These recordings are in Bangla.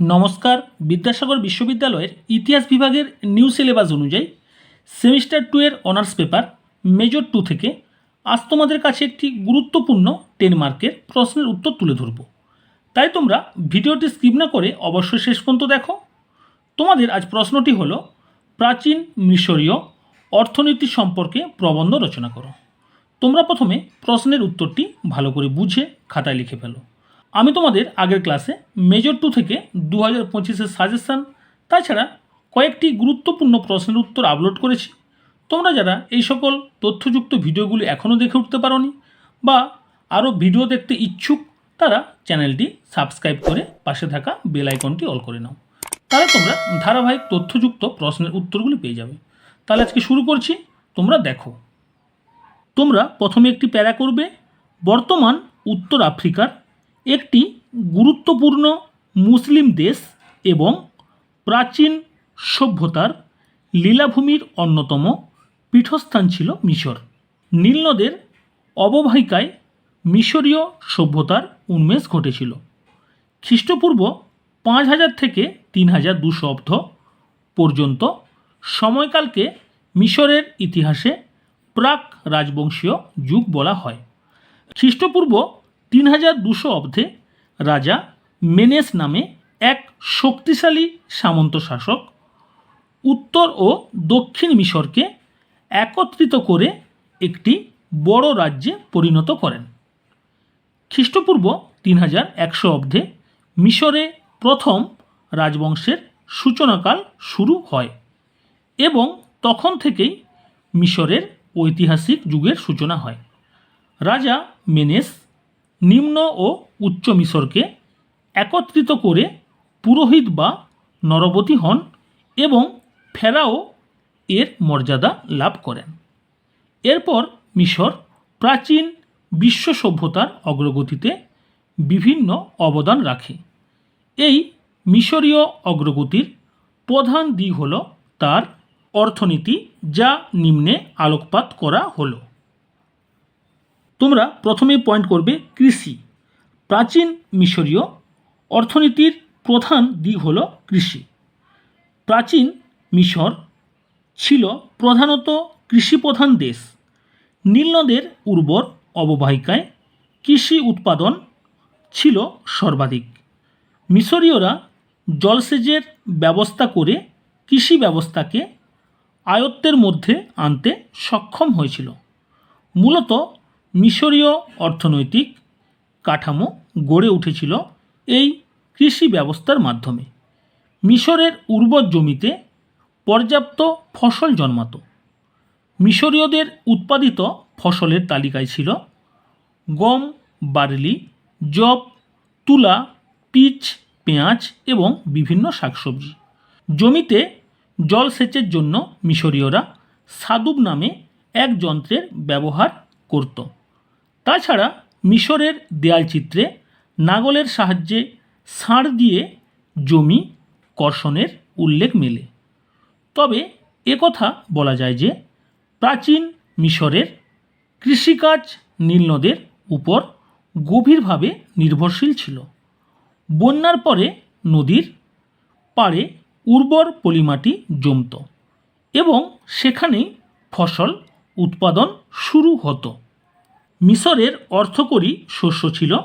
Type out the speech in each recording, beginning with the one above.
নমস্কার, বিদ্যাসাগর বিশ্ববিদ্যালয়ের ইতিহাস বিভাগের নিউ সিলেবাস অনুযায়ী সেমিস্টার টু এর অনার্স পেপার, মেজর টু থেকে আজ তোমাদের কাছে একটি গুরুত্বপূর্ণ টেন মার্কের প্রশ্নের উত্তর তুলে ধরব। তাই তোমরা ভিডিওটি স্কিপ না করে অবশ্যই শেষ পর্যন্ত দেখো। তোমাদের আজ প্রশ্নটি হলো, প্রাচীন মিশরীয় অর্থনীতি সম্পর্কে প্রবন্ধ রচনা করো। তোমরা প্রথমে প্রশ্নের উত্তরটি ভালো করে বুঝে খাতায় লিখে ফেলো। আমি তোমাদের আগের ক্লাসে মেজর টু থেকে দু হাজার পঁচিশের সাজেশান তাছাড়া কয়েকটি গুরুত্বপূর্ণ প্রশ্নের উত্তর আপলোড করেছি। তোমরা যারা এই সকল তথ্যযুক্ত ভিডিওগুলি এখনও দেখে উঠতে পারোনি বা আরও ভিডিও দেখতে ইচ্ছুক, তারা চ্যানেলটি সাবস্ক্রাইব করে পাশে থাকা বেল আইকনটি অল করে নাও। তাহলে তোমরা ধারাবাহিক তথ্যযুক্ত প্রশ্নের উত্তরগুলি পেয়ে যাবে। তাহলে আজকে শুরু করছি, তোমরা দেখো। তোমরা প্রথমে একটি প্যারা করবে, বর্তমান উত্তর আফ্রিকার একটি গুরুত্বপূর্ণ মুসলিম দেশ এবং প্রাচীন সভ্যতার লীলাভূমির অন্যতম পীঠস্থান ছিল মিশর। নীলনদের অববাহিকায় মিশরীয় সভ্যতার উন্মেষ ঘটেছিল। খ্রিস্টপূর্ব পাঁচ হাজার থেকে তিন হাজার দুশো অব্দ পর্যন্ত সময়কালকে মিশরের ইতিহাসে প্রাক রাজবংশীয় যুগ বলা হয়। খ্রিস্টপূর্ব তিন হাজার দুশো অব্দে রাজা মেনেস নামে এক শক্তিশালী সামন্ত শাসক উত্তর ও দক্ষিণ মিশরকে একত্রিত করে একটি বড় রাজ্যে পরিণত করেন। খ্রিস্টপূর্ব তিন হাজার একশো অব্দে মিশরে প্রথম রাজবংশের সূচনাকাল শুরু হয় এবং তখন থেকেই মিশরের ঐতিহাসিক যুগের সূচনা হয়। রাজা মেনেস নিম্ন ও উচ্চ মিশরকে একত্রিত করে পুরোহিত বা নরবতী হন এবং ফেরাও এর মর্যাদা লাভ করেন। এরপর মিশর প্রাচীন বিশ্ব সভ্যতার অগ্রগতিতে বিভিন্ন অবদান রাখে। এই মিশরীয় অগ্রগতির প্রধান দিক হল তার অর্থনীতি, যা নিম্নে আলোকপাত করা হলো। তোমরা প্রথমে পয়েন্ট করবে কৃষি। প্রাচীন মিশরীয় অর্থনীতির প্রধান দিক হল কৃষি। প্রাচীন মিশর ছিল প্রধানত কৃষিপ্রধান দেশ। নীলনদের উর্বর অববাহিকায় কৃষি উৎপাদন ছিল সর্বাধিক। মিশরীয়রা জলসেচের ব্যবস্থা করে কৃষি ব্যবস্থাকে আয়ত্তের মধ্যে আনতে সক্ষম হয়েছিল। মূলত মিশরীয় অর্থনৈতিক কাঠামো গড়ে উঠেছিল এই কৃষি ব্যবস্থার মাধ্যমে। মিশরের উর্বর জমিতে পর্যাপ্ত ফসল জন্মাতো। মিশরীয়দের উৎপাদিত ফসলের তালিকায় ছিল গম, বার্লি জব তুলা, পিচ, পেঁয়াজ এবং বিভিন্ন শাকসবজি। জমিতে জলসেচের জন্য মিশরীয়রা সাদুব নামে এক যন্ত্রের ব্যবহার করত। তাছাড়া মিশরের দেয়ালচিত্রে নাগলের সাহায্যে ষাঁড় দিয়ে জমি কর্ষণের উল্লেখ মেলে। তবে একথা বলা যায় যে প্রাচীন মিশরের কৃষিকাজ নীলনদের উপর গভীরভাবে নির্ভরশীল ছিল। বন্যার পরে নদীর পাড়ে উর্বর পলিমাটি জমত এবং সেখানেই ফসল উৎপাদন শুরু হতো। মিশরের অর্থকরী শস্য ছিল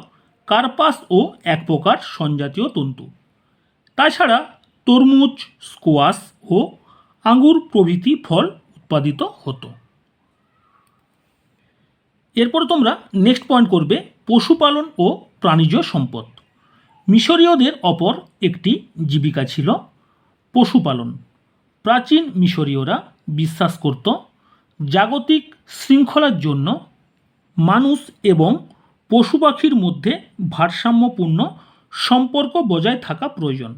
কার্পাস ও এক প্রকার সনজাতীয় তন্তু। তাছাড়া তরমুজ, স্কোয়াশ ও আঙ্গুর প্রভৃতি ফল উৎপাদিত হতো। এরপর তোমরা নেক্সট পয়েন্ট করবে পশুপালন ও প্রাণীজ সম্পদ। মিশরীয়দের অপর একটি জীবিকা ছিল পশুপালন। প্রাচীন মিশরীয়রা বিশ্বাস করত, জাগতিক শৃঙ্খলার জন্য মানুষ এবং পশু পাখির মধ্যে ভারসাম্যপূর্ণ সম্পর্ক বজায় থাকা প্রয়োজন।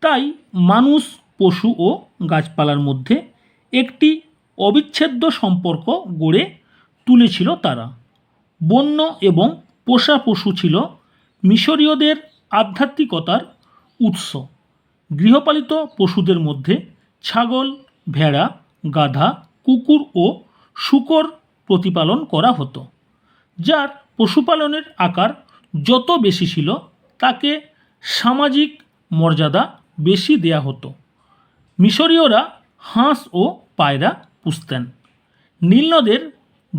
তাই মানুষ, পশু ও গাছপালার মধ্যে একটি অবিচ্ছেদ্য সম্পর্ক গড়ে তুলেছিল তারা। বন্য এবং পোষা পশু ছিল মিশরীয়দের আধ্যাত্মিকতার উৎস। গৃহপালিত পশুদের মধ্যে ছাগল, ভেড়া, গাধা, কুকুর ও শূকর প্রতিপালন করা হতো, যার পশুপালনের আকার যত বেশি ছিল, তাকে সামাজিক মর্যাদা বেশি দেয়া হতো। মিশরীয়রা হাঁস ও পায়রা পুষতেন। নীলনদের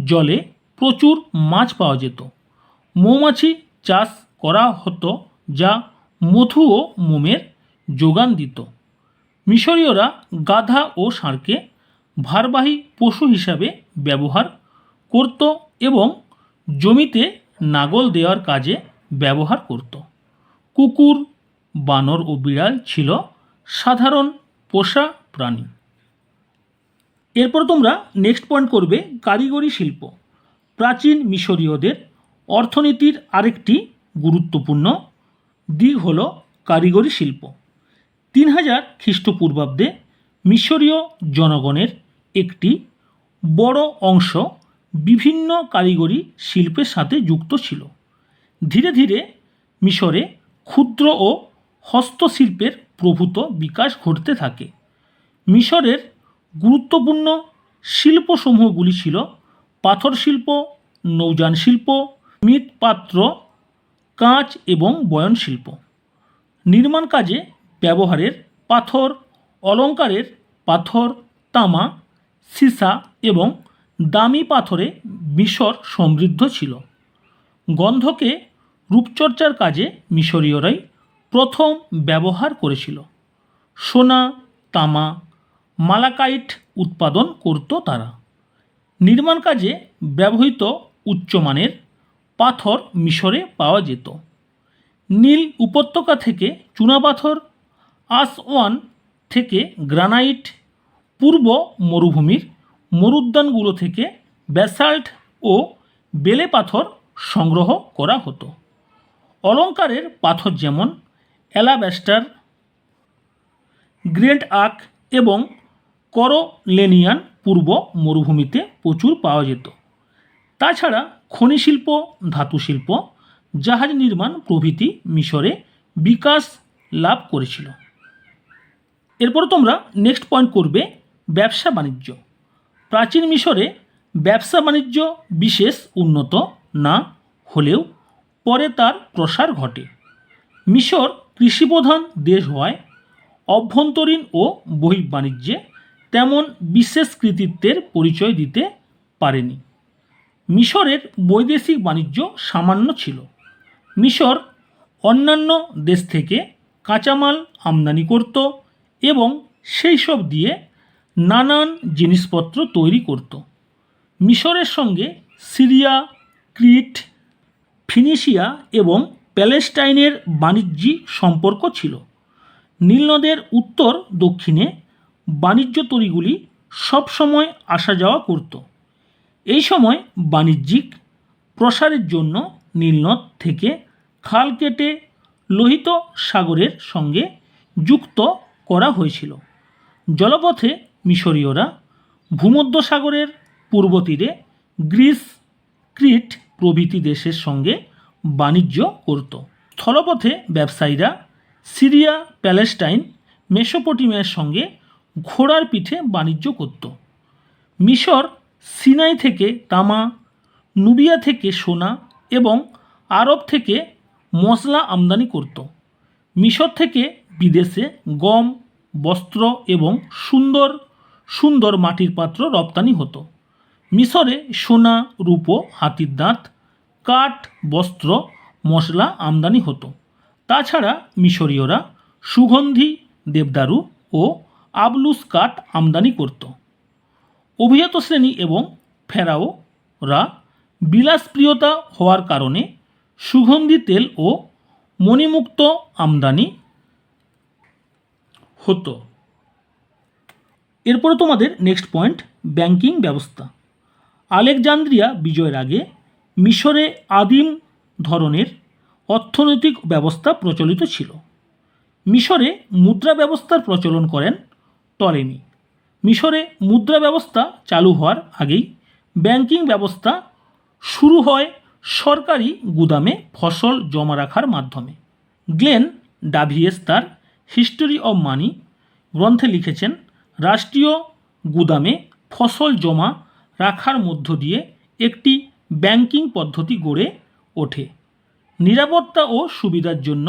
জলে প্রচুর মাছ পাওয়া যেত। মৌমাছি চাষ করা হতো, যা মধু ও মোমের যোগান দিত। মিশরীয়রা গাধা ও ষাঁড়কে ভারবাহী পশু হিসাবে ব্যবহার করত এবং জমিতে নাগল দেওয়ার কাজে ব্যবহার করত। কুকুর, বানর ও বিড়াল ছিল সাধারণ পোষা প্রাণী। এরপর তোমরা নেক্সট পয়েন্ট করবে কারিগরি শিল্প। প্রাচীন মিশরীয়দের অর্থনীতির আরেকটি গুরুত্বপূর্ণ দিক হল কারিগরি শিল্প। তিন হাজার খ্রিস্টপূর্বাব্দে মিশরীয় জনগণের একটি বড় অংশ বিভিন্ন কারিগরি শিল্পের সাথে যুক্ত ছিল। ধীরে ধীরে মিশরে ক্ষুদ্র ও হস্তশিল্পের প্রভূত বিকাশ ঘটতে থাকে। মিশরের গুরুত্বপূর্ণ শিল্পসমূহগুলি ছিল পাথর শিল্প, নৌযান শিল্প, মৃৎপাত্র, কাঁচ এবং বয়ন শিল্প। নির্মাণ কাজে ব্যবহারের পাথর অলংকারের পাথর, তামা, সীসা এবং দামি পাথরে মিশর সমৃদ্ধ ছিল। গন্ধকে রূপচর্চার কাজে মিশরীয়রাই প্রথম ব্যবহার করেছিল। সোনা, তামা, মালাকাইট উৎপাদন করত তারা। নির্মাণ কাজে ব্যবহৃত উচ্চমানের পাথর মিশরে পাওয়া যেত। নীল উপত্যকা থেকে চুনাপাথর আসওয়ান থেকে গ্রানাইট, পূর্ব মরুভূমির মরুদ্যানগুলো থেকে ব্যাসাল্ট ও বেলে পাথর সংগ্রহ করা হতো। অলংকারের পাথর যেমন অ্যালাব্যাস্টার গ্রেট আক এবং করলেনিয়ান পূর্ব মরুভূমিতে প্রচুর পাওয়া যেত। তাছাড়া খনি শিল্প ধাতু শিল্প জাহাজ নির্মাণ প্রভৃতি মিশরে বিকাশ লাভ করেছিল। এরপর তোমরা নেক্সট পয়েন্ট করবে ব্যবসা বাণিজ্য প্রাচীন মিশরে ব্যবসা বাণিজ্য বিশেষ উন্নত না হলেও পরে তার প্রসার ঘটে। মিশর কৃষিপ্রধান দেশ হওয়ায় অভ্যন্তরীণ ও বহির্বাণিজ্যে তেমন বিশেষ কৃতিত্বের পরিচয় দিতে পারেনি। মিশরের বৈদেশিক বাণিজ্য সামান্য ছিল। মিশর অন্যান্য দেশ থেকে কাঁচামাল আমদানি করত এবং সেই সব দিয়ে নানান জিনিসপত্র তৈরি করত। মিশরের সঙ্গে সিরিয়া, ক্রিট, ফিনিশিয়া এবং প্যালেস্টাইনের বাণিজ্যিক সম্পর্ক ছিল। নীলনদের উত্তর দক্ষিণে বাণিজ্য তরিগুলি সবসময় আসা যাওয়া করত। এই সময় বাণিজ্যিক প্রসারের জন্য নীলনদ থেকে খাল কেটে লোহিত সাগরের সঙ্গে যুক্ত করা হয়েছিল। জলপথে মিশরীয়রা ভূমধ্যসাগরের পূর্ব তীরে গ্রিস, ক্রিট প্রভৃতি দেশের সঙ্গে বাণিজ্য করত। স্থলপথে ব্যবসায়ীরা সিরিয়া, প্যালেস্টাইন, মেসোপটেমিয়ার সঙ্গে ঘোড়ার পিঠে বাণিজ্য করত। মিশর সিনাই থেকে তামা, নুবিয়া থেকে সোনা এবং আরব থেকে মশলা আমদানি করত। মিশর থেকে বিদেশে গম, বস্ত্র এবং সুন্দর সুন্দর মাটির পাত্র রপ্তানি হতো। মিশরে সোনা, রূপো, হাতির দাঁত, কাঠ, বস্ত্র, মশলা আমদানি হতো। তাছাড়া মিশরীয়রা সুগন্ধি, দেবদারু ও আবলুস কাঠ আমদানি করত। অভিজাত শ্রেণি এবং ফেরাওরা বিলাসপ্রিয়তা হওয়ার কারণে সুগন্ধি তেল ও মণিমুক্ত আমদানি হতো। এরপরে তোমাদের নেক্সট পয়েন্ট ব্যাংকিং ব্যবস্থা। আলেকজান্দ্রিয়া বিজয়ের আগে মিশরে আদিম ধরনের অর্থনৈতিক ব্যবস্থা প্রচলিত ছিল। মিশরে মুদ্রা ব্যবস্থার প্রচলন করেন টলেমি মিশরে মুদ্রা ব্যবস্থা চালু হওয়ার আগেই ব্যাংকিং ব্যবস্থা শুরু হয় সরকারি গুদামে ফসল জমা রাখার মাধ্যমে। গ্লেন ডাভিয়েস তার হিস্টোরি অব মানি গ্রন্থে লিখেছেন রাষ্ট্রীয় গুদামে ফসল জমা রাখার মধ্য দিয়ে একটি ব্যাংকিং পদ্ধতি গড়ে ওঠে। নিরাপত্তা ও সুবিধার জন্য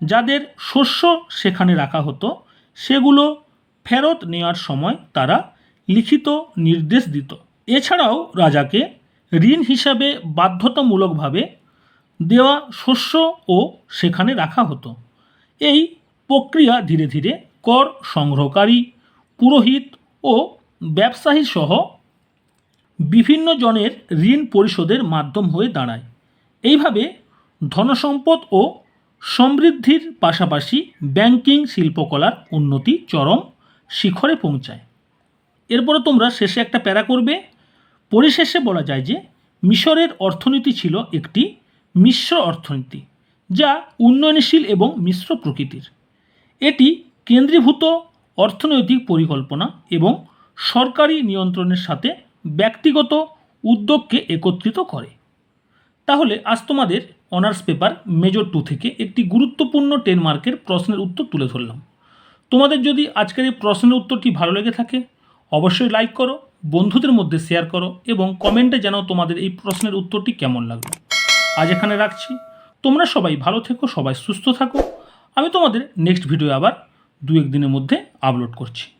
যাদের শস্য সেখানে রাখা হতো, সেগুলো ফেরত নেওয়ার সময় তারা লিখিত নির্দেশ দিত। এছাড়াও রাজাকে ঋণ হিসাবে বাধ্যতামূলকভাবে দেওয়া শস্য ও সেখানে রাখা হতো। এই প্রক্রিয়া ধীরে ধীরে কর সংগ্রহকারী পুরোহিত ও ব্যবসায়ী সহ বিভিন্ন জনের ঋণ পরিশোধের মাধ্যম হয়ে দাঁড়ায়। এইভাবে ধনসম্পদ ও সমৃদ্ধির পাশাপাশি ব্যাংকিং শিল্পকলার উন্নতি চরম শিখরে পৌঁছায়। এরপরে তোমরা শেষে একটা প্যারা করবে। পরিশেষে বলা যায় যে মিশরের অর্থনীতি ছিল একটি মিশ্র অর্থনীতি, যা উন্নয়নশীল এবং মিশ্র প্রকৃতির। এটি কেন্দ্রীভূত অর্থনৈতিক পরিকল্পনা এবং সরকারি নিয়ন্ত্রণের সাথে ব্যক্তিগত উদ্যোগকে একত্রিত করে। তাহলে আজ তোমাদের অনার্স পেপার মেজর টু থেকে একটি গুরুত্বপূর্ণ টেন মার্কের প্রশ্নের উত্তর তুলে ধরলাম। তোমাদের যদি আজকের এই প্রশ্নের উত্তরটি ভালো লেগে থাকে, অবশ্যই লাইক করো, বন্ধুদের মধ্যে শেয়ার করো এবং কমেন্টে জানাও তোমাদের এই প্রশ্নের উত্তরটি কেমন লাগল। আজ এখানে রাখছি। তোমরা সবাই ভালো থেকো, সবাই সুস্থ থাকো। আমি তোমাদের নেক্সট ভিডিও আবার দু এক দিনের মধ্যে আপলোড করছি।